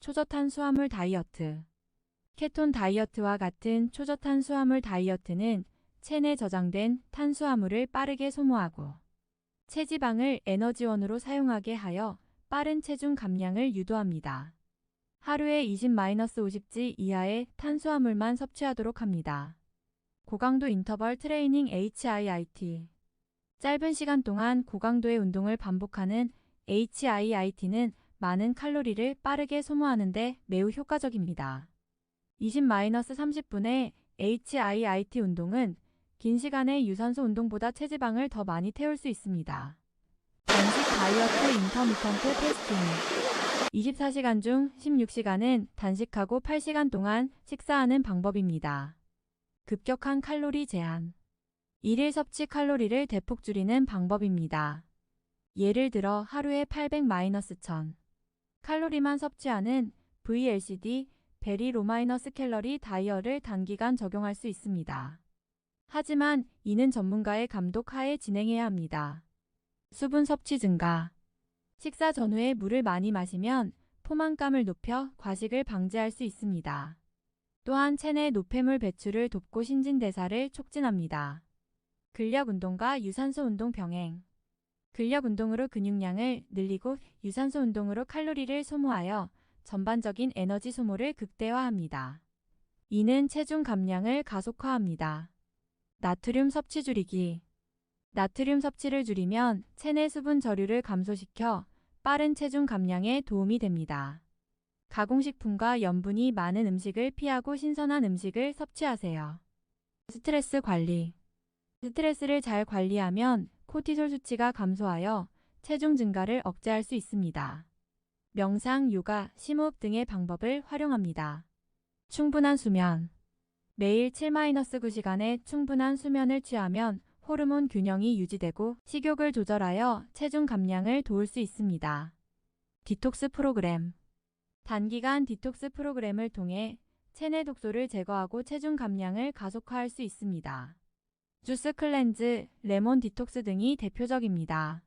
초저탄수화물 다이어트. 케톤 다이어트와 같은 초저탄수화물 다이어트는 체내 저장된 탄수화물을 빠르게 소모하고 체지방을 에너지원으로 사용하게 하여 빠른 체중 감량을 유도합니다. 하루에 20-50g 이하의 탄수화물만 섭취하도록 합니다. 고강도 인터벌 트레이닝 HIIT 짧은 시간 동안 고강도의 운동을 반복하는 HIIT는 많은 칼로리를 빠르게 소모하는데 매우 효과적입니다. 20-30분의 HIIT 운동은 긴 시간의 유산소 운동보다 체지방을 더 많이 태울 수 있습니다. 단식 다이어트 인터미턴트 패스팅 24시간 중 16시간은 단식하고 8시간 동안 식사하는 방법입니다. 급격한 칼로리 제한 일일 섭취 칼로리를 대폭 줄이는 방법입니다. 예를 들어 하루에 800-1000 칼로리만 섭취하는 VLCD 베리 로마이너스 캘러리 다이어를 단기간 적용할 수 있습니다. 하지만 이는 전문가의 감독 하에 진행해야 합니다. 수분 섭취 증가 식사 전후에 물을 많이 마시면 포만감을 높여 과식을 방지할 수 있습니다. 또한 체내 노폐물 배출을 돕고 신진대사를 촉진합니다. 근력 운동과 유산소 운동 병행 근력 운동으로 근육량을 늘리고 유산소 운동으로 칼로리를 소모하여 전반적인 에너지 소모를 극대화합니다. 이는 체중 감량을 가속화합니다. 나트륨 섭취 줄이기 나트륨 섭취를 줄이면 체내 수분 저류를 감소시켜 빠른 체중 감량에 도움이 됩니다. 가공식품과 염분이 많은 음식을 피하고 신선한 음식을 섭취하세요. 스트레스 관리 스트레스를 잘 관리하면 코티솔 수치가 감소하여 체중 증가를 억제할 수 있습니다. 명상, 요가, 심호흡 등의 방법을 활용합니다. 충분한 수면 매일 7-9시간의 충분한 수면을 취하면 호르몬 균형이 유지되고 식욕을 조절하여 체중 감량을 도울 수 있습니다. 디톡스 프로그램 단기간 디톡스 프로그램을 통해 체내 독소를 제거하고 체중 감량을 가속화할 수 있습니다. 주스 클렌즈, 레몬 디톡스 등이 대표적입니다.